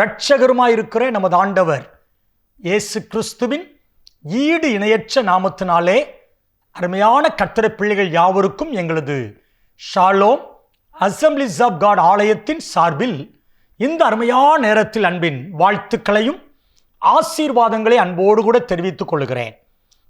ஆண்டவரும் இரட்சகருமாயிருக்கிற நமது ஆண்டவர் இயேசு கிறிஸ்துவின் ஈடு இணையற்ற நாமத்தினாலே அருமையான கத்திர பிள்ளைகள் யாவருக்கும் எங்களது ஷாலோம் அசம்பிளிஸ் ஆஃப் காட் ஆலயத்தின் சார்பில் இந்த அருமையான நேரத்தில் அன்பின் வாழ்த்துக்களையும் ஆசீர்வாதங்களை அன்போடு கூட தெரிவித்துக் கொள்கிறேன்.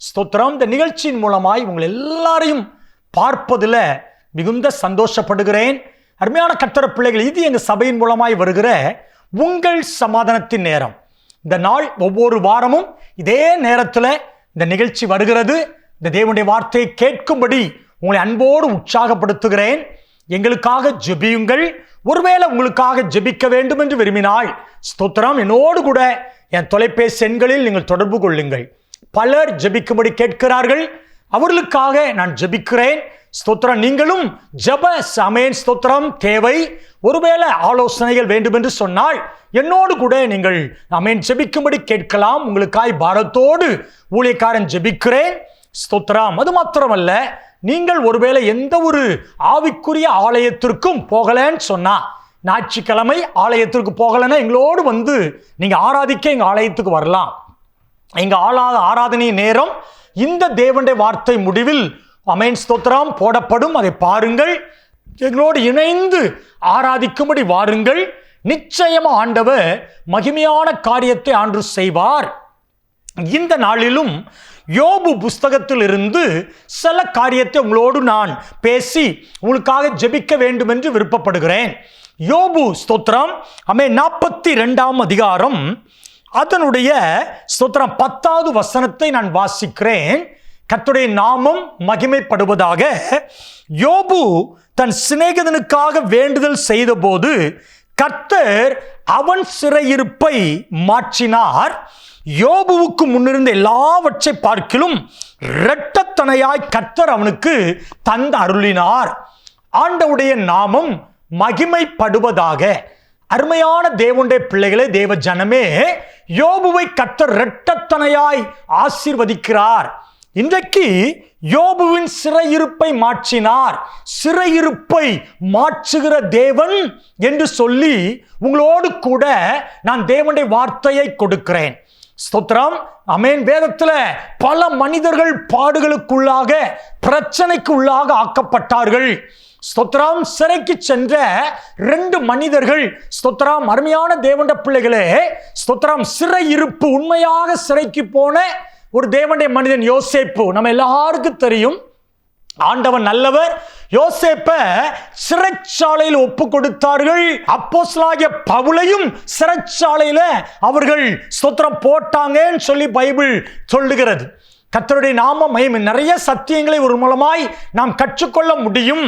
ஸ்தோத்திரம். இந்த நிகழ்ச்சியின் மூலமாய் உங்கள் எல்லாரையும் பார்ப்பதில் மிகுந்த சந்தோஷப்படுகிறேன். அருமையான கத்திர பிள்ளைகள் இது எங்கள் சபையின் மூலமாய் வருகிற உங்கள் சமாதானத்தின் நேரம். இந்த நாள் ஒவ்வொரு வாரமும் இதே நேரத்தில் இந்த நிகழ்ச்சி வருகிறது. இந்த தேவனுடைய வார்த்தையை கேட்கும்படி உங்களை அன்போடு உற்சாகப்படுத்துகிறேன். எங்களுக்காக ஜெபியுங்கள். ஒருவேளை உங்களுக்காக ஜெபிக்க வேண்டும் என்று விரும்பினால் ஸ்தோத்திரம். என்னோடு கூட என் தொலைபேசி எண்களில் நீங்கள் தொடர்பு கொள்ளுங்கள். பலர் ஜெபிக்கும்படி கேட்கிறார்கள். அவர்களுக்காக நான் ஜெபிக்கிறேன். ஸ்தோத்திரம். நீங்களும் ஜெப சமேன் ஸ்தோத்திரம் தேவை. ஒருவேளை ஆலோசனைகள் வேண்டும் என்று சொன்னால் என்னோடு கூட நீங்கள் அமேன் ஜெபிக்கும்படி கேட்கலாம். உங்களுக்காய் பாரத்தோடு ஊழியக்காரன் ஜெபிக்கிறேன். ஸ்தோத்திரம். அது மாத்திரமல்ல நீங்கள் ஒருவேளை எந்த ஒரு ஆவிக்குரிய ஆலயத்திற்கும் போகலன்னு சொன்னா ஞாயிற்றுக்கிழமை ஆலயத்திற்கு போகலைன்னா எங்களோடு வந்து நீங்க ஆராதிக்க எங்க ஆலயத்துக்கு வரலாம். எங்க ஆலா ஆராதனை நேரம் இந்த தேவனுடைய வார்த்தை முடிவில் அமேன் ஸ்தோத்திரம். போடப்படும். அதை பாருங்கள். எங்களோடு இணைந்து ஆராதிக்கும்படி வாருங்கள். நிச்சயமா ஆண்டவர் மகிமையான காரியத்தை ஆண்டு செய்வார். இந்த நாளிலும் யோபு புஸ்தகத்தில் இருந்து சில காரியத்தை உங்களோடு நான் பேசி உங்களுக்காக ஜெபிக்க வேண்டும் என்று விருப்பப்படுகிறேன். யோபு ஸ்தோத்திரம். அமே நாற்பத்தி ரெண்டாம் அதிகாரம். அதனுடைய ஸ்தோத்திரம் பத்தாவது வசனத்தை நான் வாசிக்கிறேன். கத்துடைய நாமம் மகிமைப்படுவதாக யோபு தன் சிநேகிதனுக்காக வேண்டுதல் செய்தபோது கர்த்தர் அவன் சிறையிருப்பை மாற்றினார். யோபுவுக்கு முன்னிருந்த எல்லாவற்றை பார்க்கிலும் இரட்டத்தனையாய் கர்த்தர் அவனுக்கு தந்து அருளினார். ஆண்டவுடைய நாமம் மகிமைப்படுவதாக. அருமையான தேவனுடைய பிள்ளைகளே தேவ ஜனமே யோபுவை கர்த்தர் இரட்டத்தனையாய் ஆசீர்வதிக்கிறார். இன்றைக்கு யோபுவின் சிறையிருப்பை மாற்றினார். சிறையிருப்பை மாற்றுகிற தேவன் என்று சொல்லி உங்களோடு கூட நான் தேவனுடைய வார்த்தையை கொடுக்கிறேன். ஸ்தோத்திரம். அமேன் வேதத்தில் பல மனிதர்கள் பாடுகளுக்குள்ளாக பிரச்சனைக்கு உள்ளாக ஆக்கப்பட்டார்கள். ஸ்தோத்ராம் சிறைக்கு சென்ற ரெண்டு மனிதர்கள் ஸ்தோத்ராம் அருமையான தேவண்ட பிள்ளைகளே ஸ்தோத்ராம் சிறை இருப்பு உண்மையாக சிறைக்கு போன ஒரு தேவனுடைய மனிதன் யோசேப்பு. நம்ம எல்லாருக்கும் தெரியும். ஆண்டவன் நல்லவர். யோசேப்ப சிறைச்சாலையில் ஒப்பு கொடுத்தார்கள். அப்போஸ்லாகிய பவுலையும் சிறைச்சாலையில அவர்கள் ஸ்தோத்திரம் போட்டாங்கன்னு சொல்லி பைபிள் சொல்லுகிறது. கத்தருடைய நாம மயம் நிறைய சத்தியங்களை ஒரு மூலமாய் நாம் கற்றுக்கொள்ள முடியும்.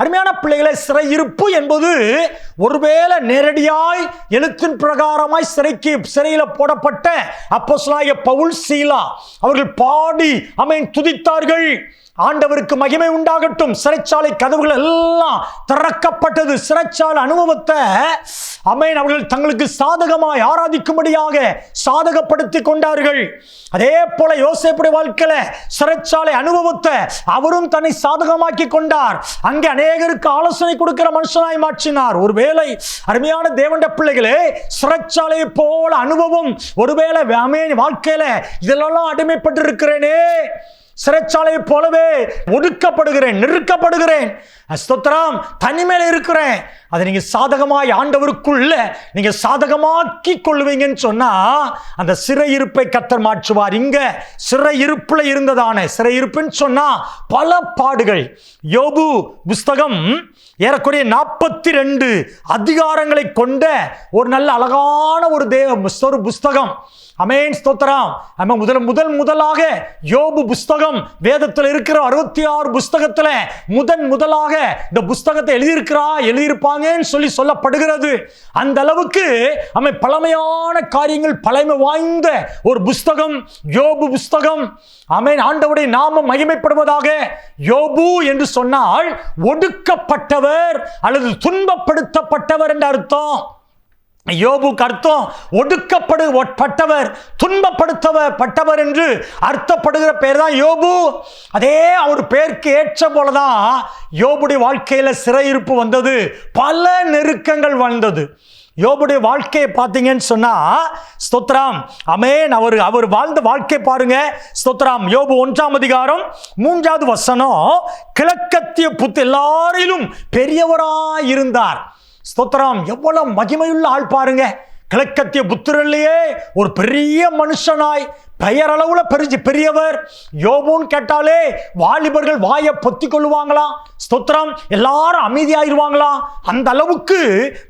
அருமையான பிள்ளைகளை சிறையிருப்பு என்பது ஒருவேளை நேரடியாய் எழுத்தின் பிரகாரமாய் சிறைக்கு சிறையில் போடப்பட்ட அப்போஸ்லாகிய பவுல் சீலா அவர்கள் பாடி அமைன் துதித்தார்கள். ஆண்டவருக்கு மகிமை உண்டாகட்டும். சிறைச்சாலை கதவுகள் எல்லாம் திறக்கப்பட்டது. சிறைச்சாலை அனுபவத்தை அமேன் அவர்கள் தங்களுக்கு சாதகமாய் ஆராதிக்கும்படியாக சாதகப்படுத்தி கொண்டார்கள். அதே போல யோசேப்புடைய வாழ்க்கையில சிறைச்சாலை அனுபவத்தை அவரும் தன்னை சாதகமாக்கி கொண்டார். அங்கே அநேகருக்கு ஆலோசனை கொடுக்கிற மனுஷனாய் மாற்றினார். ஒருவேளை அருமையான தேவண்ட பிள்ளைகளே சிறைச்சாலையை போல அனுபவம் ஒருவேளை அமேன் வாழ்க்கையில இதெல்லாம் அடிமைப்பட்டிருக்கிறேனே. சிறைச்சாலையை போலவே ஒடுக்கப்படுகிறேன் நெருக்கப்படுகிறேன் ஸ்தோத்திரம் தனிமையில இருக்கிறேன். அதை நீங்கள் சாதகமாய் ஆண்டவருக்குள்ள நீங்கள் சாதகமாக்கி கொள்வீங்கன்னு சொன்னால் அந்த சிறையிருப்பை கத்தர் மாற்றுவார். இங்கே சிறையிருப்பில் இருந்ததானே? சிறையிருப்புன்னு சொன்னால் பல பாடுகள். யோபு புஸ்தகம் ஏறக்குறைய நாற்பத்தி ரெண்டு அதிகாரங்களை கொண்ட ஒரு நல்ல அழகான ஒரு தேவ ஒரு புஸ்தகம். அமேன் ஸ்தோத்திரம். நம்ம முதல் முதல் முதலாக யோபு புஸ்தகம் வேதத்தில் இருக்கிற அறுபத்தி ஆறு புஸ்தகத்தில் முதன் முதலாக இந்த புஸ்தகத்தை எழுதியிருக்கிறா எழுதியிருப்பாங்கன்னு சொல்லி சொல்லப்படுகிறது. அந்த அளவுக்கு அமை பழமையான காரியங்கள் பழமை வாய்ந்த ஒரு புஸ்தகம் யோபு புஸ்தகம். அமேன் ஆண்டவுடைய நாமம் மகிமைப்படுவதாக யோபு என்று சொன்னால் ஒடுக்கப்பட்டவர் அல்லது துன்பப்படுத்தப்பட்டவர் என்ற அர்த்தம். யோபுக்கு அர்த்தம் ஒடுக்கப்படு துன்பப்படுத்தவர் பட்டவர் என்று அர்த்தப்படுகிற பேர் தான் யோபு. அதே அவர் பேருக்கு ஏற்ற போலதான் யோபுடைய வாழ்க்கையில் சிறையிருப்பு வந்தது. பல நெருக்கங்கள் வந்தது யோபுடைய வாழ்க்கையை பார்த்தீங்கன்னு சொன்னா ஸ்தோத்ராம் அமேன். அவர் அவர் வாழ்ந்த வாழ்க்கை பாருங்க. ஸ்தோத்ராம் யோபு ஒன்றாம் அதிகாரம் மூன்றாவது வசனம் கிழக்கத்திய புத்து எல்லாரிலும் பெரியவராய் இருந்தார் ஸ்தோத்திரம். எவ்வளவு மகிமையுள்ள ஆள் பாருங்க. கிழக்கத்திய புத்திரல்லையே ஒரு பெரிய மனுஷனாய் பெயரளவுல பெருஞ்சு பெரியவர். யோபுன்னு கேட்டாலே வாலிபர்கள் வாயை பொத்தி கொள்ளுவாங்களாம். ஸ்தோத்திரம் எல்லாரும் அமைதியாயிருவாங்களாம். அந்த அளவுக்கு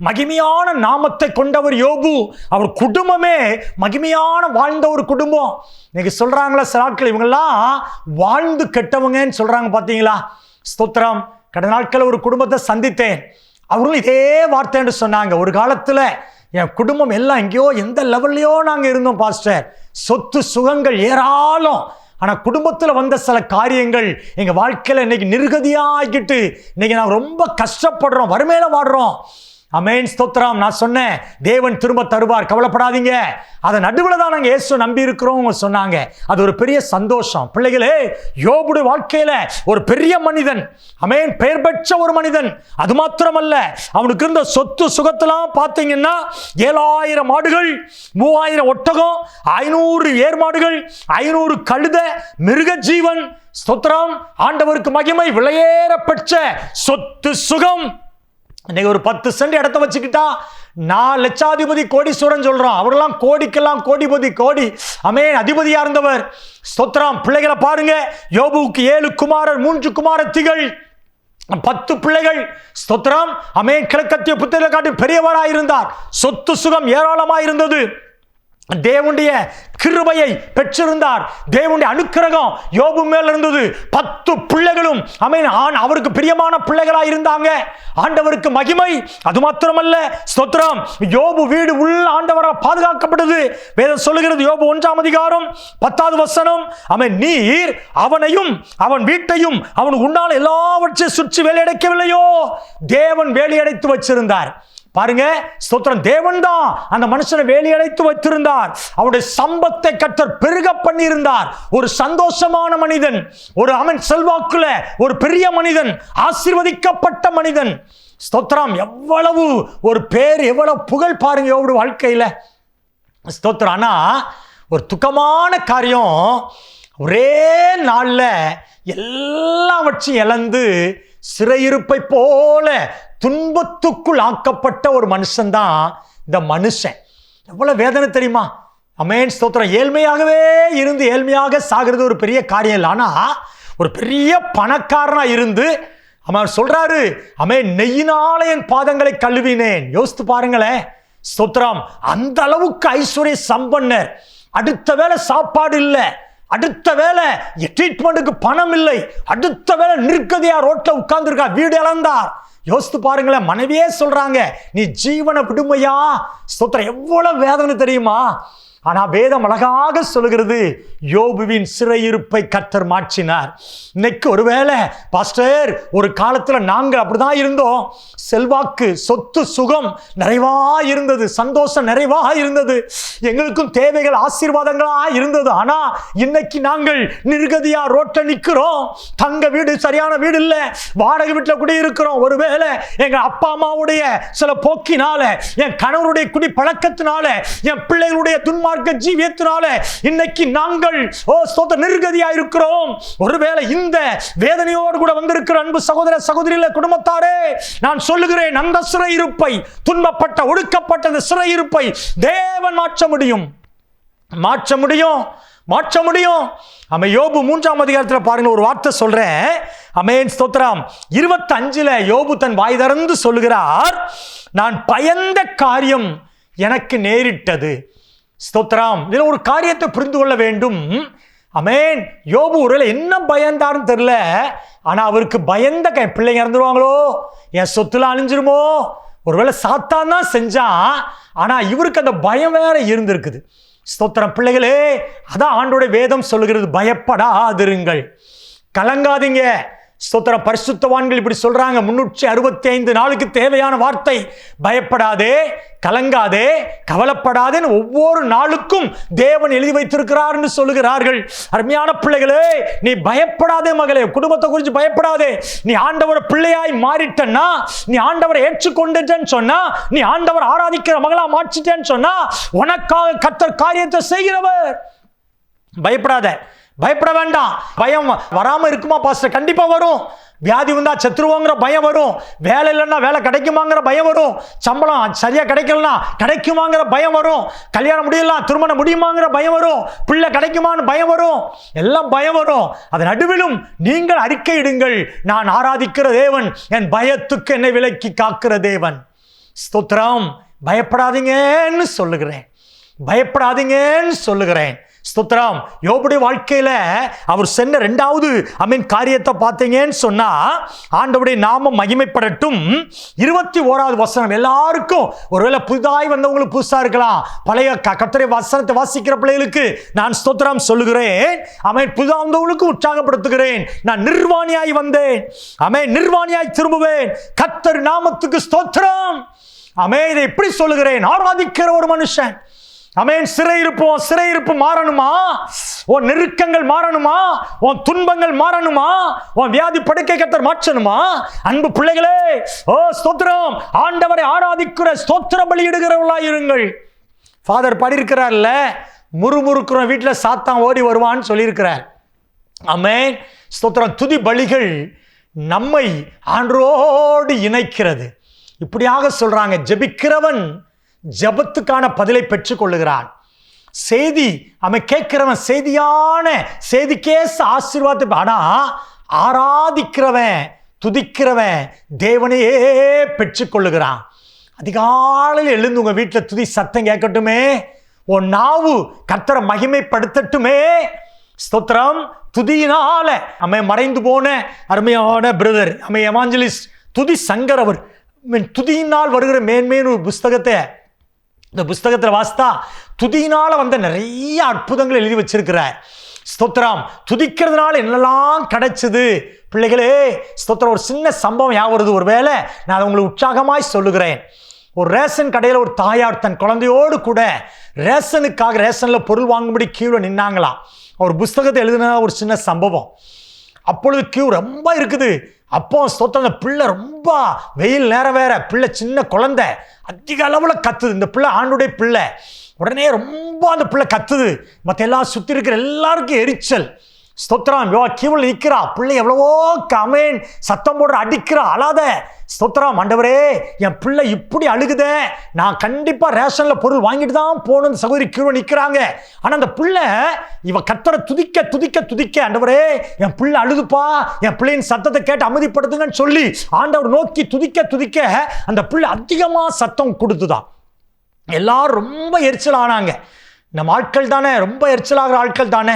மகிமையான நாமத்தை கொண்டவர் யோபு. அவர் குடும்பமே மகிமையான வாழ்ந்த ஒரு குடும்பம். இன்னைக்கு சொல்றாங்களா சில ஆட்கள் இவங்கெல்லாம் வாழ்ந்து கெட்டவங்கன்னு சொல்றாங்க பார்த்தீங்களா ஸ்தோத்திரம் கடந்த நாட்கள் ஒரு குடும்பத்தை சந்தித்தேன். அவர்களும் இதே வார்த்தைன்னு சொன்னாங்க. ஒரு காலத்தில் என் குடும்பம் எல்லாம் எங்கேயோ எந்த லெவல்லையோ நாங்கள் இருந்தோம் பாஸ்டர் சொத்து சுகங்கள் ஏராளம். ஆனால் குடும்பத்தில் வந்த சில காரியங்கள் எங்கள் வாழ்க்கையில் இன்னைக்கு நிர்கதியாகிட்டு இன்னைக்கு நாங்கள் ரொம்ப கஷ்டப்படுறோம் வறுமையில வாடுறோம் அமேன் ஸ்தோத்திரம். நான் சொன்னேன் தேவன் திரும்ப தருவார். கவலைப்படாதீங்க. அதை நடுவில் தான் நாங்கள் இயேசு நம்பி இருக்கிறோம் சொன்னாங்க. அது ஒரு பெரிய சந்தோஷம். பிள்ளைகளே யோபுடைய வாழ்க்கையில் ஒரு பெரிய மனிதன் அமேன் பெயர் பெற்ற ஒரு மனிதன். அது மாத்திரமல்ல அவனுக்கு இருந்த சொத்து சுகத்தெல்லாம் பார்த்தீங்கன்னா ஏழாயிரம் மாடுகள் மூவாயிரம் ஒட்டகம் ஐநூறு ஏர்மாடுகள் ஐநூறு கழுத மிருக ஜீவன். ஸ்தோத்திரம். ஆண்டவருக்கு மகிமை விளையேற பெற்ற சொத்து சுகம். இன்னைக்கு ஒரு பத்து சென்ட் இடத்த வச்சுக்கிட்டா நான் லட்சாதிபதி கோடீஸ்வரன் சொல்கிறோம் அவரெல்லாம் கோடிக்கெல்லாம் கோடிபதி கோடி அமேன் அதிபதியாக இருந்தவர். ஸ்தோத்திரம் பிள்ளைகளை பாருங்க. யோபுவுக்கு ஏழு குமாரர் மூன்று குமாரத்திகள் பத்து பிள்ளைகள் ஸ்தோத்ரம் அமேன் கிழக்கத்திய புத்திர காட்டி பெரியவராக இருந்தார் சொத்து சுகம் ஏராளமாக இருந்தது தேவனுடைய கிருபையை பெற்றிருந்தார். தேவனுடைய அனுக்கிரகம் யோபு மேல் இருந்தது. பத்து பிள்ளைகளும் அமீன் ஆண் அவருக்கு பிரியமான பிள்ளைகளாக இருந்தாங்க. ஆண்டவருக்கு மகிமை அது மாத்திரமல்ல ஸ்தோத்திரம். யோபு வீடு உள்ள ஆண்டவரால் பாதுகாக்கப்பட்டது. வேதம் சொல்லுகிறது யோபு ஒன்றாம் அதிகாரம் பத்தாவது வசனம். அவன் நீர் அவனையும் அவன் வீட்டையும் அவன் உண்டான எல்லாவற்றையும் சுற்றி வேலையடைக்கவில்லையோ? தேவன் வேலையடைத்து வச்சிருந்தார். பாருங்க ஸ்தோத்திரம். தேவன் தான் அந்த மனுஷனை வேலையடைத்து வைத்திருந்தார். அவருடைய சம்பத்தை கற்ற பெருக பண்ணியிருந்தார். ஒரு சந்தோஷமான மனிதன் ஒரு அவன் செல்வாக்குல ஒரு பெரிய மனிதன் ஆசீர்வதிக்கப்பட்ட மனிதன். ஸ்தோத்திரம் எவ்வளவு ஒரு பேர் எவ்வளவு புகழ் பாருங்க எவ்வளவு வாழ்க்கையில். ஸ்தோத்திரம் ஆனா ஒரு துக்கமான காரியம் ஒரே நாளில் எல்லாவற்றையும் இழந்து சிறையிருப்பை போல துன்பத்துக்குள் ஆக்கப்பட்ட ஒரு மனுஷன்தான் இந்த மனுஷன். எவ்வளோ வேதனை தெரியுமா? அமேன் ஸ்தோத்திரம். ஏழ்மையாகவே இருந்து ஏழ்மையாக சாகிறது ஒரு பெரிய காரியம் இல்லை. ஆனால் ஒரு பெரிய பணக்காரனாக இருந்து அவன் சொல்கிறாரு அமேன் நெய்யினால என் பாதங்களை கழுவினேன். யோசித்து பாருங்களேன். ஸ்தோத்திரம் அந்த அளவுக்கு ஐஸ்வர்ய சம்பன்னர். அடுத்த வேளை சாப்பாடு இல்லை. அடுத்த வேலை ட்ரீட்மெண்ட்டுக்கு பணம் இல்லை. அடுத்த வேலை நிற்கதையா ரோட்டில் உட்கார்ந்துருக்கா. வீடு இழந்தார். யோசித்து பாருங்களேன் மனைவியே சொல்றாங்க நீ ஜீவன விடுமையா ஸ்தோத்திரம் எவ்வளவு வேதனை தெரியுமா? ஆனால் வேதம் அழகாக சொல்லுகிறது. யோபுவின் சிறையிருப்பை கத்தர் மாற்றினார். இன்னைக்கு ஒருவேளை பாஸ்டர் ஒரு காலத்தில் நாங்கள் அப்படி அப்படிதான் இருந்தோம். செல்வாக்கு சொத்து சுகம் நிறைவாக இருந்தது. சந்தோஷம் நிறைவாக இருந்தது. எங்களுக்கும் தேவைகள் ஆசீர்வாதங்களாக இருந்தது. ஆனால் இன்னைக்கு நாங்கள் நிர்கதியாக ரோட்ல நிற்கிறோம் தங்க வீடு சரியான வீடு இல்லை. வாடகை வீட்டில் கூட குடியிருக்கிறோம் ஒருவேளை எங்கள் அப்பா அம்மாவுடைய சில போக்கினால என் கணவருடைய குடி பழக்கத்தினால என் பிள்ளைகளுடைய மார்க்க ஜீவியத்தினால இன்னைக்கு நாங்கள் ஓ ஸ்தோத்த நிர்கதியா இருக்கிறோம். ஒருவேளை இந்த வேதனையோடு கூட வந்திருக்கிற அன்பு சகோதர சகோதரியில குடும்பத்தாரே நான் சொல்லுகிறேன் அந்த சிறையிருப்பை துன்பப்பட்ட ஒடுக்கப்பட்ட அந்த சிறையிருப்பை தேவன் மாற்ற முடியும். மாற்ற முடியும் மாற்ற முடியும். அமை யோபு மூன்றாம் அதிகாரத்தில் பாருங்க ஒரு வார்த்தை சொல்றேன். அமேன் ஸ்தோத்திரம். இருபத்தி அஞ்சுல யோபு தன் வாய் திறந்து சொல்லுகிறார் நான் பயந்த காரியம் எனக்கு நேரிட்டது. ஸ்தோத்ராம் இதில் ஒரு காரியத்தை புரிந்து கொள்ள வேண்டும். அமேன் யோபு ஒருவேளை என்ன பயந்தாருன்னு தெரில ஆனால் அவருக்கு பயந்த க- என் பிள்ளைங்க இறந்துருவாங்களோ? என் சொத்துல அழிஞ்சிருமோ? ஒருவேளை சாத்தான் தான் செஞ்சான் ஆனால் இவருக்கு அந்த பயம் வேற இருந்திருக்குது. ஸ்தோத்திரம் பிள்ளைகளே அதான் ஆண்டோட வேதம் சொல்லுகிறது பயப்படாதிருங்கள். கலங்காதீங்க. ஸ்தோத்திரம். பரிசுத்தவான்கள் இப்படி சொல்றாங்க. முன்னூற்றி அறுபத்தி ஐந்து நாளுக்கு தேவையான வார்த்தை. பயப்படாதே கலங்காதே கவலைப்படாதேன்னு ஒவ்வொரு நாளுக்கும் தேவன் எழுதி வைத்திருக்கிறார் என்று சொல்லுகிறார்கள். அருமையான பிள்ளைகளே நீ பயப்படாதே மகளே. குடும்பத்தை குறித்து பயப்படாதே. நீ ஆண்டவர் பிள்ளையாய் மாறிட்டன்னா நீ ஆண்டவரை ஏற்றுக்கொண்டுட்டேன்னு சொன்னா நீ ஆண்டவர் ஆராதிக்கிற மகளா மாற்றிட்டேன்னு சொன்னா உனக்காக கத்தர் காரியத்தை செய்கிறவர். பயப்படாத. பயப்பட வேண்டாம். பயம் வராமல் இருக்குமா பாஸ்டர்? கண்டிப்பாக வரும். வியாதி வந்தால் செத்துருவோங்கிற பயம் வரும். வேலை இல்லைன்னா வேலை கிடைக்குமாங்கிற பயம் வரும். சம்பளம் சரியாக கிடைக்கலனா கிடைக்குமாங்கிற பயம் வரும். கல்யாணம் முடியலாம் திருமணம் முடியுமாங்கிற பயம் வரும். பிள்ளை கிடைக்குமான்னு பயம் வரும். எல்லாம் பயம் வரும். அது நடுவிலும் நீங்கள் அறிக்கையிடுங்கள் நான் ஆராதிக்கிற தேவன் என் பயத்துக்கு என்னை விலக்கி காக்கிற தேவன். ஸ்தோத்திரம். பயப்படாதீங்கன்னு சொல்லுகிறேன். பயப்படாதீங்கன்னு சொல்லுகிறேன். ஸ்தோத்ராம் யோபுடைய வாழ்க்கையில் அவர் சென்ன ரெண்டாவது அமீன் காரியத்தை பார்த்தீங்கன்னு சொன்னால் ஆண்டவுடைய நாமம் மகிமைப்படட்டும். இருபத்தி ஓராவது வசனம். எல்லாருக்கும் ஒருவேளை புதிதாய் வந்தவங்களுக்கு புதுசாக இருக்கலாம். பழைய க- வசனத்தை வாசிக்கிற பிள்ளைகளுக்கு நான் ஸ்தோத்ராம் சொல்லுகிறேன். அமேன் புதிதா வந்தவங்களுக்கு உற்சாகப்படுத்துகிறேன். நான் நிர்வாணியாய் வந்தேன். அமேன் நிர்வாணியாய் திரும்புவேன். கத்தர் நாமத்துக்கு ஸ்தோத்திரம். அமே இதை எப்படி சொல்லுகிறேன். ஆராதிக்கிற ஒரு மனுஷன். அமேன் சிறையிருப்பு உன் சிறையிருப்பு மாறணுமா? உன் நெருக்கங்கள் மாறணுமா? உன் துன்பங்கள் மாறணுமா? உன் வியாதி படுக்கை கத்தர் மாற்றணுமா? அன்பு பிள்ளைகளே ஓ ஸ்தோத்திரம். ஆண்டவரை ஆராதிக்கிற ஸ்தோத்திர பலியிடுகிறவர்களா இருங்கள். ஃபாதர் படியிருக்கிறார்ல முறுமுறுக்கிற வீட்டில் சாத்தான் ஓடி வருவான்னு சொல்லியிருக்கிறார். அமேன் ஸ்தோத்திரம். துதி பலிகள் நம்மை ஆன்றோடு இணைக்கிறது. இப்படியாக சொல்கிறாங்க ஜெபிக்கிறவன் ஜெபத்துக்கான பதிலை பெற்றுக்கொள்ளுகிறான். செய்தி அவன் கேட்கிறவன் செய்தியான செய்திக்கேச ஆசீர்வாதத்தை ஆனால் ஆராதிக்கிறவன் துதிக்கிறவன் தேவனையே பெற்றுக்கொள்ளுகிறான். அதிகாலையில் எழுந்து உங்கள் வீட்டில் துதி சத்தம் கேட்கட்டுமே. உன் நாவு கத்தரை மகிமைப்படுத்தட்டுமே. ஸ்தோத்திரம். துதியினால அமை மறைந்து போன அருமையான பிரதர் அமை எவாஞ்சலிஸ்ட் துதி சங்கர் அவர் மீன் துதியினால் வருகிற மேன்மேன் ஒரு புஸ்தகத்தை இந்த புஸ்தகத்தில் வாசித்தா துதினால் வந்த நிறைய அற்புதங்கள் எழுதி வச்சிருக்கிறார். ஸ்தோத்திரம். துதிக்கிறதுனால என்னெல்லாம் கிடைச்சது? பிள்ளைகளே ஸ்தோத்திரம் ஒரு சின்ன சம்பவம் யாவது வருது. ஒரு வேளை நான் அதை உங்களுக்கு உற்சாகமாய் சொல்லுகிறேன். ஒரு ரேஷன் கடையில் ஒரு தாயார் தன் குழந்தையோடு கூட ரேஷனுக்காக ரேஷனில் பொருள் வாங்கும்படி கீழே நின்னாங்களாம். ஒரு புஸ்தகத்தை எழுதின ஒரு சின்ன சம்பவம். அப்பொழுது கியூ ரொம்ப இருக்குது. அப்போ ஸ்தோத்திரம் அந்த பிள்ளை ரொம்ப வெயில் நேரம் வேற. பிள்ளை சின்ன குழந்தை. அதிக அளவில் கத்துது. இந்த பிள்ளை ஆண்டுடைய பிள்ளை. உடனே ரொம்ப அந்த பிள்ளை கத்துது. மற்ற எல்லாம் சுற்றி இருக்கிற எல்லாருக்கும் எரிச்சல். ஸ்தோத்திரம். யோ கீவில் நிற்கிறா. பிள்ளை எவ்வளவோ கமேன் சத்தம் போடுற அடிக்கிறா அழாத. ஸ்தோத்திரம் ஆண்டவரே என் பிள்ளை இப்படி அழுகுதே. நான் கண்டிப்பாக ரேஷனில் பொருள் வாங்கிட்டு தான் போகணும்னு சகோதரி கீழே நிற்கிறாங்க. ஆனால் அந்த பிள்ளை இவ கத்தரை துதிக்க துதிக்க துதிக்க ஆண்டவரே என் பிள்ளை அழுதுப்பா. என் பிள்ளையின் சத்தத்தை கேட்டு அமைதிப்படுத்துங்கன்னு சொல்லி ஆண்டவர் நோக்கி துதிக்க துதிக்க அந்த பிள்ளை அதிகமாக சத்தம் கொடுத்துதான். எல்லாரும் ரொம்ப எரிச்சல் ஆனாங்க நம்ம ஆட்கள் தானே ரொம்ப எரிச்சலாகிற ஆட்கள் தானே.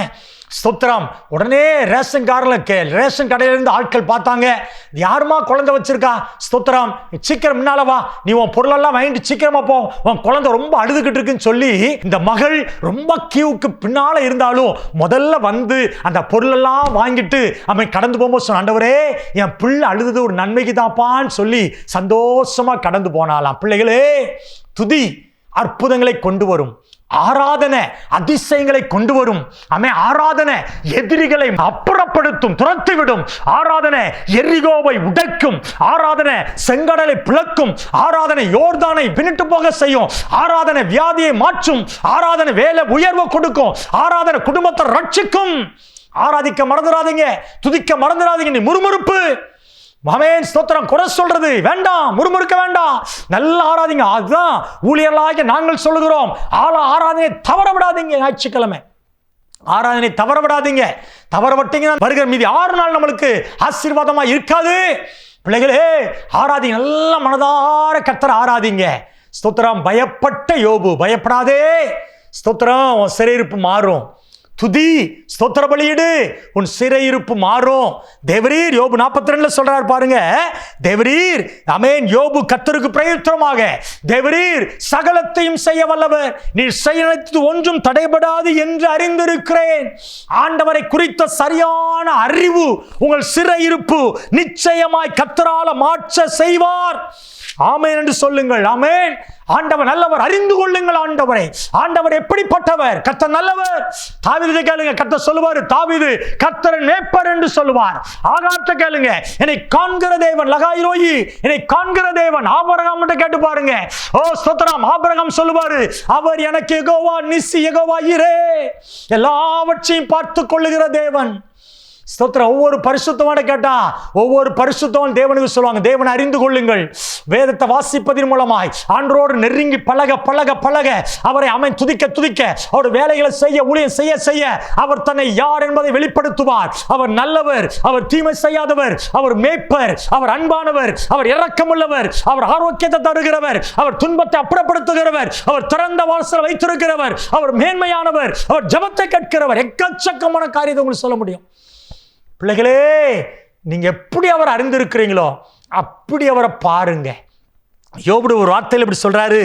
ஸ்தோத்திரம். உடனே ரேஷன் காரில் கே ரேஷன் கடையிலேருந்து ஆட்கள் பார்த்தாங்க. யாருமா குழந்தை வச்சிருக்கா? ஸ்தோத்திரம். சீக்கிரம் முன்னால வா. நீ உன் பொருளெல்லாம் வாங்கிட்டு சீக்கிரமா போ. உன் குழந்தை ரொம்ப அழுதுகிட்டு இருக்குன்னு சொல்லி இந்த மகள் ரொம்ப கியூவுக்கு பின்னால இருந்தாலும் முதல்ல வந்து அந்த பொருளெல்லாம் வாங்கிட்டு அவன் கடந்து போகும்போது சொன்ன ஆண்டவரே என் பிள்ளை அழுதது ஒரு நன்மைக்கு தான்ப்பான்னு சொல்லி சந்தோஷமா கடந்து போனாலாம் பிள்ளைகளே துதி அற்புதங்களை கொண்டு வரும். ஆராதனை அதிசயங்களை கொண்டு வரும் அமே ஆராதனை எதிரிகளை அப்புறப்படுத்தும் துரத்திவிடும். ஆராதனை எரிகோவை உடைக்கும். ஆராதனை செங்கடலை பிளக்கும். ஆராதனை யோர்தானை பின்னிட்டு போக செய்யும். ஆராதனை வியாதியை மாற்றும். ஆராதனை வேலை உயர்வை கொடுக்கும். ஆராதனை குடும்பத்தை ரட்சிக்கும். ஆராதிக்க மறந்துடாதீங்க. துதிக்க மறந்துடாதீங்க. நீ முறுமுறுப்பு. மமேன் ஸ்தோத்திரம் குறை சொல்றது வேண்டாம் முறுமுறுக்க வேண்டாம். நல்லா ஆராதிங்க. அதுதான் ஊழியர்களாகிய நாங்கள் சொல்லுகிறோம். ஆள ஆராதனை தவற விடாதீங்க ஞாயிற்றுக்கிழமை. ஆராதனை தவற விடாதீங்க தவற விட்டீங்கன்னா வருகிற மீதி ஆறு நாள் நம்மளுக்கு ஆசீர்வாதமா இருக்காது. பிள்ளைகளே ஆராதிங்க நல்ல மனதார கத்தரை ஆராதிங்க. ஸ்தோத்திரம் பயப்பட்ட யோபு பயப்படாதே. ஸ்தோத்திரம் சிறையிருப்பு மாறும். துதி ஸ்தோத்திர பலியிடு. உன் சிறையிருப்பு மாறும். தேவரீர் யோபு நாற்பத்தி ரெண்டுல சொல்றாரு பாருங்க. தேவரீர் அமேன் யோபு கத்தருக்கு பிரயுத்தமாக. தேவரீர் சகலத்தையும் செய்ய வல்லவர். நீர் செய்யறது ஒன்றும் தடைபடாது என்று அறிந்திருக்கிறேன். ஆண்டவரை குறித்த சரியான அறிவு உங்கள் சிறையிருப்பு நிச்சயமாய் கத்தரால மாற்ற செய்வார். ஆமேன் என்று சொல்லுங்கள். ஆமேன். ஆண்டவர் நல்லவர் அறிந்து கொள்ளுங்கள் ஆண்டவரை. ஆண்டவர் எப்படிப்பட்டவர்? கத்த நல்லவர். தாவிதை கேளுங்க கத்த சொல்லுவார் தாவிது கத்தர் நேப்பர் என்று சொல்லுவார். ஆகாத்த கேளுங்க. என்னை காண்கிற தேவன் லகாயிரோயி என்னை காண்கிற தேவன். ஆபரகம் கேட்டு பாருங்க. ஓ ஸ்தோத்திரம். ஆபரகம் சொல்லுவாரு அவர் எனக்கு எகோவா நிசி எகோவா இரே எல்லாவற்றையும் பார்த்து கொள்ளுகிற தேவன். ஸ்தோத்திரம். ஒவ்வொரு பரிசுத்தமான கேட்டா ஒவ்வொரு பரிசுத்தவன் தேவனுக்கு சொல்லுவாங்க. தேவனை அறிந்து கொள்ளுங்கள். வேதத்தை வாசிப்பதன் மூலமாய் அன்றோடு நெருங்கி பழக பழக பழக அவரை அவன் துதிக்க துதிக்க அவர் வேலைகளை செய்ய ஊழியம் செய்ய செய்ய அவர் தன்னை யார் என்பதை வெளிப்படுத்துவார். அவர் நல்லவர் அவர் தீமை செய்யாதவர் அவர் மேய்ப்பர் அவர் அன்பானவர் அவர் இறக்கமுள்ளவர் அவர் ஆரோக்கியத்தை தருகிறவர் அவர் துன்பத்தை அப்புறப்படுத்துகிறவர் அவர் திறந்த வாசல் வைத்திருக்கிறவர் அவர் மேன்மையானவர் அவர் ஜபத்தை கேட்கிறவர். எக்கச்சக்கமான காரியத்தை உங்களுக்கு சொல்ல முடியும். பிள்ளைகளே நீங்கள் எப்படி அவர் அறிந்திருக்கிறீங்களோ அப்படி அவரை பாருங்க. யோபுடு ஒரு வார்த்தையில் இப்படி சொல்கிறாரு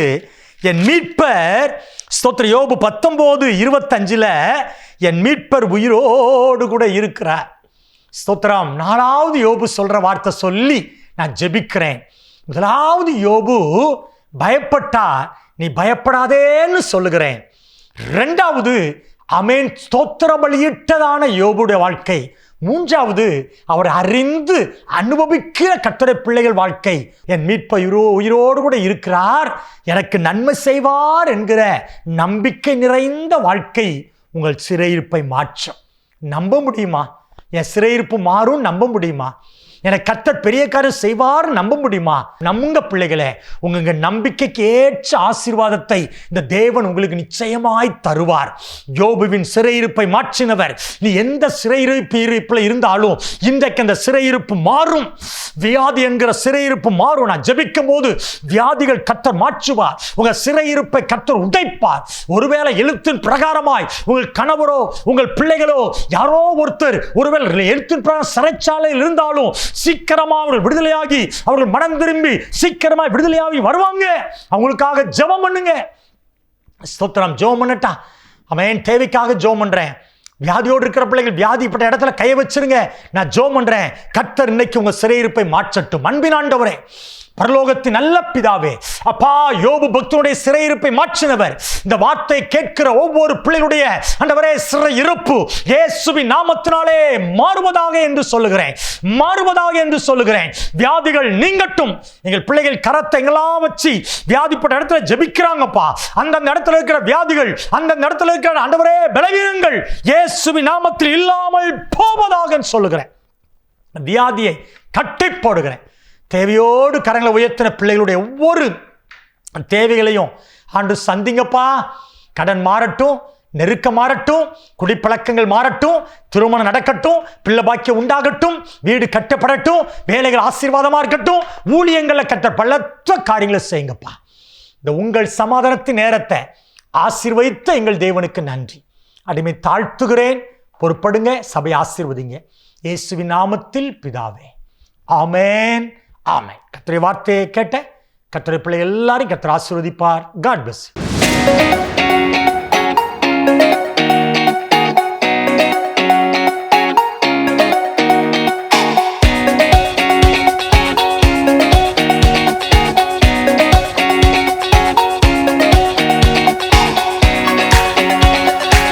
என் மீட்பர் ஸ்தோத்திர யோபு பத்தொம்போது இருபத்தஞ்சில் என் மீட்பர் உயிரோடு கூட இருக்கிறார். ஸ்தோத்திரம் நாலாவது யோபு சொல்கிற வார்த்தை சொல்லி நான் ஜெபிக்கிறேன். முதலாவது யோபு பயப்பட்டா நீ பயப்படாதேன்னு சொல்லுகிறேன். ரெண்டாவது அமேன் ஸ்தோத்திர பலியிட்டதான யோபுடைய வாழ்க்கை. மூன்றாவது அவர் அறிந்து அனுபவிக்கிற கத்தரை பிள்ளைகள் வாழ்க்கை. என் மீட்ப உயிரோ உயிரோடு கூட இருக்கிறார். எனக்கு நன்மை செய்வார் என்கிற நம்பிக்கை நிறைந்த வாழ்க்கை உங்கள் சிறையிருப்பை மாற்றும். நம்ப முடியுமா? என் சிறையிருப்பு மாறும் நம்ப முடியுமா? எனக்கு கத்தர் பெரிய காரியம் செய்வார் நம்ப முடியுமா? நம்புங்க பிள்ளைகளே உங்க நம்பிக்கைக்கு ஏற்ற ஆசீர்வாதத்தை இந்த தேவன் உங்களுக்கு நிச்சயமாய் தருவார். யோபுவின் சிறையிருப்பை மாற்றினவர். நீ எந்த சிறையிருப்பு இருப்பில் இருந்தாலும் இன்றைக்கு அந்த சிறையிருப்பு மாறும். வியாதி என்கிற சிறையிருப்பு மாறும். நான் ஜபிக்கும் போது வியாதிகள் கத்தர் மாற்றுவார். உங்க சிறையிருப்பை கத்தர் உடைப்பார். ஒருவேளை எழுத்தின் பிரகாரமாய் உங்கள் கணவரோ உங்கள் பிள்ளைகளோ யாரோ ஒருத்தர் ஒருவேளை எழுத்தின் பிரகாரம் சிறைச்சாலையில் இருந்தாலும் சீக்கிரமா அவர்கள் விடுதலையாகி அவர்கள் மனம் திரும்பி சீக்கிரமா விடுதலையாகி வருவாங்க. அவங்களுக்காக ஜெபம் பண்ணுங்க. ஸ்தோத்திரம் ஜெபம் பண்ணட்டா? அவன் தேவைக்காக ஜெபம் பண்றேன். வியாதியோடு இருக்கிற பிள்ளைகள் வியாதிப்பட்ட இடத்துல கையை வச்சிருங்க. நான் ஜோம் பண்றேன். கத்தர் இன்னைக்கு உங்க சிறையிருப்பை மாற்றட்டும். அன்பின் ஆண்டவரே. பரலோகத்தின் நல்ல பிதாவே அப்பா யோபு பக்தனுடைய சிறையிருப்பை மாற்றினவர். இந்த வார்த்தை கேட்கிற ஒவ்வொரு பிள்ளைகளுடைய சிறை சிறையிருப்பு இயேசுவின் நாமத்தினாலே மாறுவதாக என்று சொல்லுகிறேன். மாறுவதாக என்று சொல்லுகிறேன். வியாதிகள் நீங்கட்டும். எங்கள் பிள்ளைகள் கரத்தை எங்கெல்லாம் வச்சு வியாதிப்பட்ட இடத்துல ஜெபிக்கிறாங்கப்பா. அந்தந்த இடத்துல இருக்கிற வியாதிகள் அந்தந்த இடத்துல இருக்கிற அண்டவரே பலவீனங்கள் இயேசுவின் நாமத்தில் இல்லாமல் போவதாக சொல்லுகிறேன். வியாதியை கட்டி போடுகிறேன் தேவையோடு கரங்களை உயர்த்தின பிள்ளைகளுடைய ஒவ்வொரு தேவைகளையும் ஆண்டு சந்திங்கப்பா. கடன் மாறட்டும் நெருக்கம் மாறட்டும் குடிப்பழக்கங்கள் மாறட்டும் திருமணம் நடக்கட்டும் பிள்ளை பாக்கியம் உண்டாகட்டும் வீடு கட்டப்படட்டும் வேலைகள் ஆசீர்வாதமாக இருக்கட்டும் ஊழியங்களில் கட்ட பலத்த காரியங்களை செய்யுங்கப்பா. இந்த உங்கள் சமாதானத்தின் நேரத்தை ஆசீர்வதித்த எங்கள் தேவனுக்கு நன்றி. அடிமை தாழ்த்துகிறேன். பொறுப்படுங்க சபை ஆசீர்வதிங்க. இயேசுவின் நாமத்தில் பிதாவே. ஆமேன். ஆமை கத்திரை வார்த்தையை கேட்ட கத்திரை பிள்ளை எல்லாரும் கத்திர ஆசீர்வதிப்பார். God plus